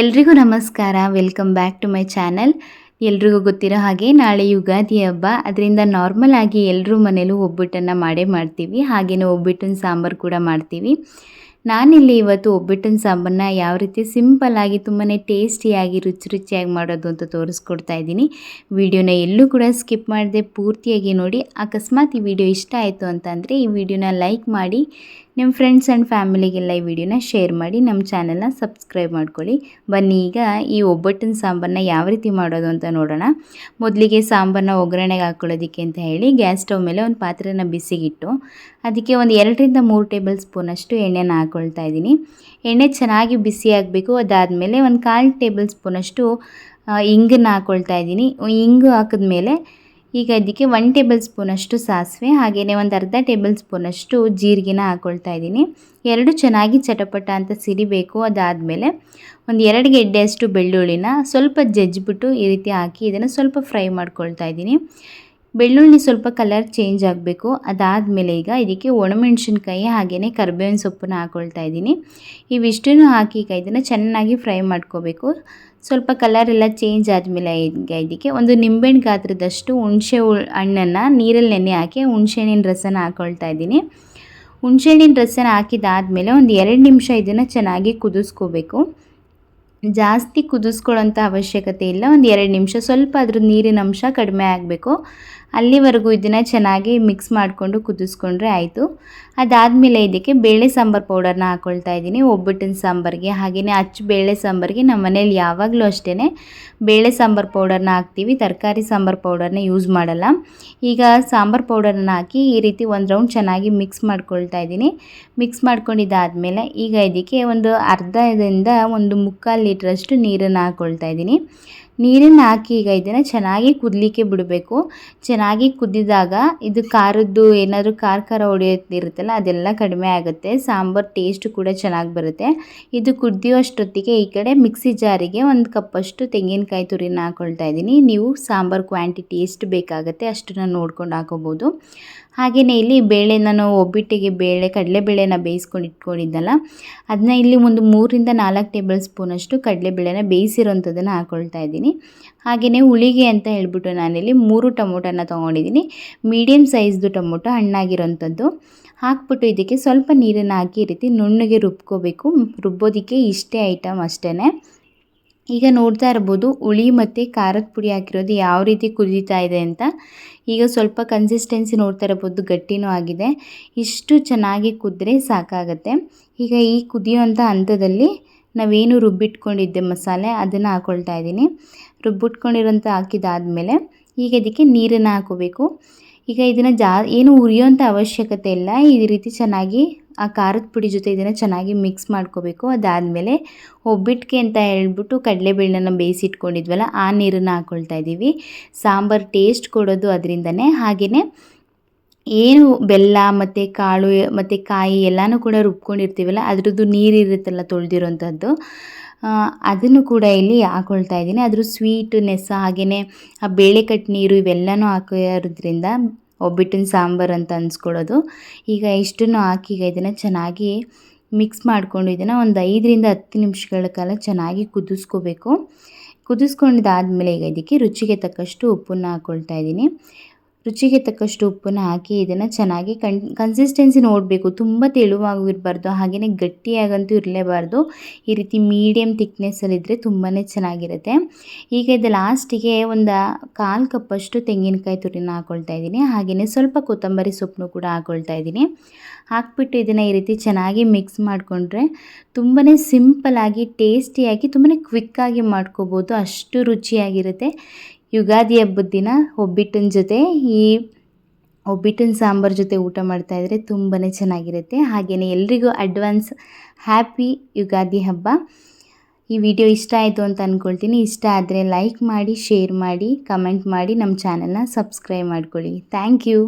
ಎಲ್ರಿಗೂ ನಮಸ್ಕಾರ. Welcome back to my channel ಎಲ್ರಿಗೂ ಗೊತ್ತಿರೋ ಹಾಗೆ ನಾಳೆ ಯುಗಾದಿ ಹಬ್ಬ. ಅದರಿಂದ ನಾರ್ಮಲ್ ಆಗಿ ಎಲ್ಲರೂ ಮನೇಲೂ ಒಬ್ಬಿಟ್ಟನ್ನು ಮಾಡೇ ಮಾಡ್ತೀವಿ. ಹಾಗೆಯೇ ಒಬ್ಬಟ್ಟಿನ ಸಾಂಬಾರು ಕೂಡ ಮಾಡ್ತೀವಿ. ನಾನಿಲ್ಲಿ ಇವತ್ತು ಒಬ್ಬಟ್ಟಿನ ಸಾಂಬಾರನ್ನ ಯಾವ ರೀತಿ ಸಿಂಪಲ್ಲಾಗಿ ತುಂಬಾ ಟೇಸ್ಟಿಯಾಗಿ ರುಚಿ ರುಚಿಯಾಗಿ ಮಾಡೋದು ಅಂತ ತೋರಿಸ್ಕೊಡ್ತಾ ಇದ್ದೀನಿ. ವಿಡಿಯೋನ ಎಲ್ಲೂ ಕೂಡ ಸ್ಕಿಪ್ ಮಾಡದೆ ಪೂರ್ತಿಯಾಗಿ ನೋಡಿ. ಅಕಸ್ಮಾತ್ ಈ ವಿಡಿಯೋ ಇಷ್ಟ ಆಯಿತು ಅಂತಂದರೆ ಈ ವಿಡಿಯೋನ ಲೈಕ್ ಮಾಡಿ ನಿಮ್ಮ ಫ್ರೆಂಡ್ಸ್ ಆ್ಯಂಡ್ ಫ್ಯಾಮಿಲಿಗೆಲ್ಲ ಈ ವಿಡಿಯೋನ ಶೇರ್ ಮಾಡಿ, ನಮ್ಮ ಚಾನಲ್ನ ಸಬ್ಸ್ಕ್ರೈಬ್ ಮಾಡ್ಕೊಳ್ಳಿ. ಬನ್ನಿ ಈಗ ಈ ಒಬ್ಬಟ್ಟಿನ ಸಾಂಬಾರನ್ನ ಯಾವ ರೀತಿ ಮಾಡೋದು ಅಂತ ನೋಡೋಣ. ಮೊದಲಿಗೆ ಸಾಂಬಾರನ್ನ ಒಗ್ಗರಣೆಗೆ ಹಾಕ್ಕೊಳ್ಳೋದಕ್ಕೆ ಅಂತ ಹೇಳಿ ಗ್ಯಾಸ್ ಸ್ಟವ್ ಮೇಲೆ ಒಂದು ಪಾತ್ರೆನ ಬಿಸಿಗಿಟ್ಟು, ಅದಕ್ಕೆ ಒಂದು ಎರಡರಿಂದ ಮೂರು ಟೇಬಲ್ ಸ್ಪೂನಷ್ಟು ಎಣ್ಣೆನ ಹಾಕ್ಕೊಳ್ತಾ ಇದ್ದೀನಿ. ಎಣ್ಣೆ ಚೆನ್ನಾಗಿ ಬಿಸಿ ಆಗಬೇಕು, ಅದಾದಮೇಲೆ ಒಂದು ಕಾಲು ಟೇಬಲ್ ಸ್ಪೂನಷ್ಟು ಇಂಗನ್ನ ಹಾಕ್ಕೊಳ್ತಾ ಇದ್ದೀನಿ. ಇಂಗು ಹಾಕಿದ್ಮೇಲೆ ಈಗ ಇದಕ್ಕೆ ಒನ್ ಟೇಬಲ್ ಸ್ಪೂನಷ್ಟು ಸಾಸಿವೆ ಹಾಗೆಯೇ ಒಂದು ಅರ್ಧ ಟೇಬಲ್ ಸ್ಪೂನಷ್ಟು ಜೀರಿಗೆನ ಹಾಕ್ಕೊಳ್ತಾ ಇದ್ದೀನಿ. ಎರಡು ಚೆನ್ನಾಗಿ ಚಟಪಟ ಅಂತ ಸಿಡಿಬೇಕು, ಅದಾದಮೇಲೆ ಒಂದು ಎರಡು ಗೆಡ್ಡೆಯಷ್ಟು ಬೆಳ್ಳುಳ್ಳಿನ ಸ್ವಲ್ಪ ಜಜ್ಜಿಬಿಟ್ಟು ಈ ರೀತಿ ಹಾಕಿ ಇದನ್ನು ಸ್ವಲ್ಪ ಫ್ರೈ ಮಾಡ್ಕೊಳ್ತಾ ಇದ್ದೀನಿ. ಬೆಳ್ಳುಳ್ಳಿ ಸ್ವಲ್ಪ ಕಲರ್ ಚೇಂಜ್ ಆಗಬೇಕು. ಅದಾದಮೇಲೆ ಈಗ ಇದಕ್ಕೆ ಒಣಮೆಣಸಿನ್ಕಾಯಿ ಹಾಗೆಯೇ ಕರ್ಬೇವಿನ ಸೊಪ್ಪನ್ನು ಹಾಕ್ಕೊಳ್ತಾ ಇದ್ದೀನಿ. ಇವಿಷ್ಟನ್ನು ಹಾಕಿ ಈಗ ಇದನ್ನು ಚೆನ್ನಾಗಿ ಫ್ರೈ ಮಾಡ್ಕೋಬೇಕು. ಸ್ವಲ್ಪ ಕಲರ್ ಎಲ್ಲ ಚೇಂಜ್ ಆದಮೇಲೆ ಈಗ ಇದಕ್ಕೆ ಒಂದು ನಿಂಬೆಹಣ್ಣು ಗಾತ್ರದಷ್ಟು ಹುಣಸೆ ಹಣ್ಣನ್ನು ನೀರಲ್ಲಿ ನೆನೆ ಹಾಕಿ ಹುಣಸೆಹಣ್ಣಿನ ರಸನ ಹಾಕ್ಕೊಳ್ತಾ ಇದ್ದೀನಿ. ಹುಣಸೆಹಣ್ಣಿನ ರಸನ ಹಾಕಿದಾದಮೇಲೆ ಒಂದು ಎರಡು ನಿಮಿಷ ಇದನ್ನು ಚೆನ್ನಾಗಿ ಕುದಿಸ್ಕೋಬೇಕು. ಜಾಸ್ತಿ ಕುದಿಸ್ಕೊಳ್ಳೋಂಥ ಅವಶ್ಯಕತೆ ಇಲ್ಲ. ಒಂದು ಎರಡು ನಿಮಿಷ ಸ್ವಲ್ಪ ಅದ್ರ ನೀರಿನ ಅಂಶ ಕಡಿಮೆ ಆಗಬೇಕು. ಅಲ್ಲಿವರೆಗೂ ಇದನ್ನು ಚೆನ್ನಾಗಿ ಮಿಕ್ಸ್ ಮಾಡಿಕೊಂಡು ಕುದಿಸ್ಕೊಂಡ್ರೆ ಆಯಿತು. ಅದಾದಮೇಲೆ ಇದಕ್ಕೆ ಬೇಳೆ ಸಾಂಬಾರು ಪೌಡರ್ನ ಹಾಕ್ಕೊಳ್ತಾ ಇದ್ದೀನಿ. ಒಬ್ಬಟ್ಟಿನ ಸಾಂಬಾರಿಗೆ ಹಾಗೆಯೇ ಅಚ್ಚು ಬೇಳೆ ಸಾಂಬಾರಿಗೆ ನಮ್ಮ ಮನೇಲಿ ಯಾವಾಗಲೂ ಅಷ್ಟೇ ಬೇಳೆ ಸಾಂಬಾರು ಪೌಡರ್ನ ಹಾಕ್ತೀವಿ. ತರಕಾರಿ ಸಾಂಬಾರು ಪೌಡರ್ನ ಯೂಸ್ ಮಾಡಲ್ಲ. ಈಗ ಸಾಂಬಾರು ಪೌಡರ್ನ ಹಾಕಿ ಈ ರೀತಿ ಒಂದು ರೌಂಡ್ ಚೆನ್ನಾಗಿ ಮಿಕ್ಸ್ ಮಾಡ್ಕೊಳ್ತಾ ಇದ್ದೀನಿ. ಮಿಕ್ಸ್ ಮಾಡ್ಕೊಂಡಿದ್ದಾದಮೇಲೆ ಈಗ ಇದಕ್ಕೆ ಒಂದು ಅರ್ಧದಿಂದ ಒಂದು ಮುಕ್ಕಾಲು ಲೀಟ್ರಷ್ಟು ನೀರನ್ನು ಹಾಕ್ಕೊಳ್ತಾ ಇದ್ದೀನಿ. ನೀರನ್ನು ಹಾಕಿ ಈಗ ಇದನ್ನು ಚೆನ್ನಾಗಿ ಕುದಲಿಕ್ಕೆ ಬಿಡಬೇಕು. ಚೆನ್ನಾಗಿ ಕುದ್ದಿದಾಗ ಇದು ಖಾರದ್ದು ಏನಾದರೂ ಖಾರ ಖಾರ ಹೊಡೆಯೋದಿರುತ್ತಲ್ಲ, ಅದೆಲ್ಲ ಕಡಿಮೆ ಆಗುತ್ತೆ. ಸಾಂಬಾರು ಟೇಸ್ಟ್ ಕೂಡ ಚೆನ್ನಾಗಿ ಬರುತ್ತೆ. ಇದು ಕುದಿಯೋಷ್ಟೊತ್ತಿಗೆ ಈ ಕಡೆ ಮಿಕ್ಸಿ ಜಾರಿಗೆ ಒಂದು ಕಪ್ಪಷ್ಟು ತೆಂಗಿನಕಾಯಿ ತುರಿನ ಹಾಕ್ಕೊಳ್ತಾ ಇದ್ದೀನಿ. ನೀವು ಸಾಂಬಾರು ಕ್ವಾಂಟಿಟಿ ಎಷ್ಟು ಬೇಕಾಗುತ್ತೆ ಅಷ್ಟನ್ನು ನೋಡ್ಕೊಂಡು ಹಾಕೋಬೋದು. ಹಾಗೆಯೇ ಇಲ್ಲಿ ಬೇಳೆ ನಾನು ಒಬ್ಬಿಟ್ಟಿಗೆ ಬೇಳೆ, ಕಡಲೆಬೇಳೆನ ಬೇಯಿಸ್ಕೊಂಡು ಇಟ್ಕೊಂಡಿದ್ದಲ್ಲ ಅದನ್ನ ಇಲ್ಲಿ ಒಂದು ಮೂರಿಂದ ನಾಲ್ಕು ಟೇಬಲ್ ಸ್ಪೂನಷ್ಟು ಕಡಲೆಬೇಳೆನ ಬೇಯಿಸಿರೋಂಥದ್ದನ್ನು ಹಾಕ್ಕೊಳ್ತಾ ಇದ್ದೀನಿ. ಹಾಗೆಯೇ ಹುಳಿಗೆ ಅಂತ ಹೇಳ್ಬಿಟ್ಟು ನಾನಿಲ್ಲಿ ಮೂರು ಟೊಮೊಟೊನ ತೊಗೊಂಡಿದ್ದೀನಿ. ಮೀಡಿಯಮ್ ಸೈಜ್ದು ಟೊಮೊಟೊ ಹಣ್ಣಾಗಿರೋಂಥದ್ದು. ಹಾಕ್ಬಿಟ್ಟು ಇದಕ್ಕೆ ಸ್ವಲ್ಪ ನೀರನ್ನು ಹಾಕಿ ಈ ರೀತಿ ನುಣ್ಣಗೆ ರುಬ್ಕೋಬೇಕು. ರುಬ್ಬೋದಕ್ಕೆ ಇಷ್ಟೇ ಐಟಮ್ ಅಷ್ಟೇ ಈಗ ನೋಡ್ತಾ ಇರ್ಬೋದು ಹುಳಿ ಮತ್ತು ಖಾರದ ಪುಡಿ ಹಾಕಿರೋದು ಯಾವ ರೀತಿ ಕುದೀತಾ ಇದೆ ಅಂತ. ಈಗ ಸ್ವಲ್ಪ ಕನ್ಸಿಸ್ಟೆನ್ಸಿ ನೋಡ್ತಾ ಇರ್ಬೋದು, ಗಟ್ಟಿನೂ ಆಗಿದೆ. ಇಷ್ಟು ಚೆನ್ನಾಗಿ ಕುದ್ರೆ ಸಾಕಾಗತ್ತೆ. ಈಗ ಈ ಕುದಿಯೋಂಥ ಹಂತದಲ್ಲಿ ನಾವೇನು ರುಬ್ಬಿಟ್ಕೊಂಡಿದ್ದೆ ಮಸಾಲೆ ಅದನ್ನು ಹಾಕ್ಕೊಳ್ತಾ ಇದ್ದೀನಿ. ರುಬ್ಬಿಟ್ಕೊಂಡಿರೋಂಥ ಹಾಕಿದಾದಮೇಲೆ ಈಗ ಇದಕ್ಕೆ ನೀರನ್ನು ಹಾಕೋಬೇಕು. ಈಗ ಇದನ್ನು ಜಾ, ಏನು ಉರಿಯೋಂಥ ಅವಶ್ಯಕತೆ ಇಲ್ಲ, ಈ ರೀತಿ ಚೆನ್ನಾಗಿ ಆ ಖಾರದ ಪುಡಿ ಜೊತೆ ಇದನ್ನು ಚೆನ್ನಾಗಿ ಮಿಕ್ಸ್ ಮಾಡ್ಕೋಬೇಕು. ಅದಾದಮೇಲೆ ಒಬ್ಬಿಟ್ಟಿಗೆ ಅಂತ ಹೇಳ್ಬಿಟ್ಟು ಕಡಲೆಬೇಳೆನ ಬೇಯಿಸಿಟ್ಕೊಂಡಿದ್ವಲ್ಲ, ಆ ನೀರನ್ನು ಹಾಕ್ಕೊಳ್ತಾ ಇದ್ದೀವಿ. ಸಾಂಬಾರು ಟೇಸ್ಟ್ ಕೊಡೋದು ಅದರಿಂದನೇ. ಹಾಗೆಯೇ ಏನು ಬೆಲ್ಲ ಮತ್ತು ಕಾಳು, ಮತ್ತು ಕಾಯಿ ಎಲ್ಲನೂ ಕೂಡ ರುಬ್ಕೊಂಡಿರ್ತೀವಲ್ಲ, ಅದರದ್ದು ನೀರಿರುತ್ತಲ್ಲ ತೊಳೆದಿರೋಂಥದ್ದು ಅದನ್ನು ಕೂಡ ಇಲ್ಲಿ ಹಾಕ್ಕೊಳ್ತಾ ಇದ್ದೀನಿ. ಅದ್ರ ಸ್ವೀಟ್ನೆಸ್ ಹಾಗೆಯೇ ಆ ಬೇಳೆಕಟ್ಟು ನೀರು ಇವೆಲ್ಲನೂ ಹಾಕಿರೋದ್ರಿಂದ ಒಬ್ಬಿಟ್ಟಿನ ಸಾಂಬಾರು ಅಂತ ಅನ್ಸ್ಕೊಳ್ಳೋದು. ಈಗ ಇಷ್ಟನ್ನು ಹಾಕಿ ಈಗ ಇದನ್ನು ಚೆನ್ನಾಗಿ ಮಿಕ್ಸ್ ಮಾಡಿಕೊಂಡು ಇದನ್ನು ಒಂದು ಐದರಿಂದ ಹತ್ತು ನಿಮಿಷಗಳ ಕಾಲ ಚೆನ್ನಾಗಿ ಕುದಿಸ್ಕೋಬೇಕು. ಕುದಿಸ್ಕೊಂಡಿದ್ದಾದಮೇಲೆ ಈಗ ಇದಕ್ಕೆ ರುಚಿಗೆ ತಕ್ಕಷ್ಟು ಉಪ್ಪನ್ನು ಹಾಕ್ಕೊಳ್ತಾ ಇದ್ದೀನಿ. ರುಚಿಗೆ ತಕ್ಕಷ್ಟು ಉಪ್ಪನ್ನು ಹಾಕಿ ಇದನ್ನು ಚೆನ್ನಾಗಿ ಕನ್ ಕನ್ಸಿಸ್ಟೆನ್ಸಿ ನೋಡಬೇಕು. ತುಂಬ ತೆಳುವಾಗೂ ಇರಬಾರ್ದು ಹಾಗೆಯೇ ಗಟ್ಟಿಯಾಗಂತೂ ಇರಲೇಬಾರ್ದು. ಈ ರೀತಿ ಮೀಡಿಯಮ್ ಥಿಕ್ನೆಸ್ಸಲ್ಲಿದ್ದರೆ ತುಂಬಾ ಚೆನ್ನಾಗಿರುತ್ತೆ. ಈಗ ಇದು ಲಾಸ್ಟಿಗೆ ಒಂದು ಕಾಲು ಕಪ್ಪಷ್ಟು ತೆಂಗಿನಕಾಯಿ ತುರಿನ ಹಾಕ್ಕೊಳ್ತಾ ಇದ್ದೀನಿ. ಹಾಗೆಯೇ ಸ್ವಲ್ಪ ಕೊತ್ತಂಬರಿ ಸೊಪ್ಪನ್ನು ಕೂಡ ಹಾಕ್ಕೊಳ್ತಾ ಇದ್ದೀನಿ. ಹಾಕ್ಬಿಟ್ಟು ಇದನ್ನು ಈ ರೀತಿ ಚೆನ್ನಾಗಿ ಮಿಕ್ಸ್ ಮಾಡಿಕೊಂಡ್ರೆ ತುಂಬಾ ಸಿಂಪಲಾಗಿ ಟೇಸ್ಟಿಯಾಗಿ ತುಂಬಾ ಕ್ವಿಕ್ಕಾಗಿ ಮಾಡ್ಕೋಬೋದು. ಅಷ್ಟು ರುಚಿಯಾಗಿರುತ್ತೆ. ಯುಗಾದಿ ಹಬ್ಬದ ದಿನ ಒಬ್ಬಿಟ್ಟಿನ ಜೊತೆ ಈ ಒಬ್ಬಿಟ್ಟಿನ ಸಾಂಬಾರ್ ಜೊತೆ ಊಟ ಮಾಡ್ತಾಯಿದ್ರೆ ತುಂಬಾ ಚೆನ್ನಾಗಿರುತ್ತೆ. ಹಾಗೆಯೇ ಎಲ್ರಿಗೂ ಅಡ್ವಾನ್ಸ್ ಹ್ಯಾಪಿ ಯುಗಾದಿ ಹಬ್ಬ. ಈ ವಿಡಿಯೋ ಇಷ್ಟ ಆಯಿತು ಅಂತ ಅಂದ್ಕೊಳ್ತೀನಿ ಇಷ್ಟ ಆದರೆ ಲೈಕ್ ಮಾಡಿ, ಶೇರ್ ಮಾಡಿ, ಕಮೆಂಟ್ ಮಾಡಿ ನಮ್ಮ ಚಾನಲ್ನ ಸಬ್ಸ್ಕ್ರೈಬ್ ಮಾಡ್ಕೊಳ್ಳಿ. Thank you.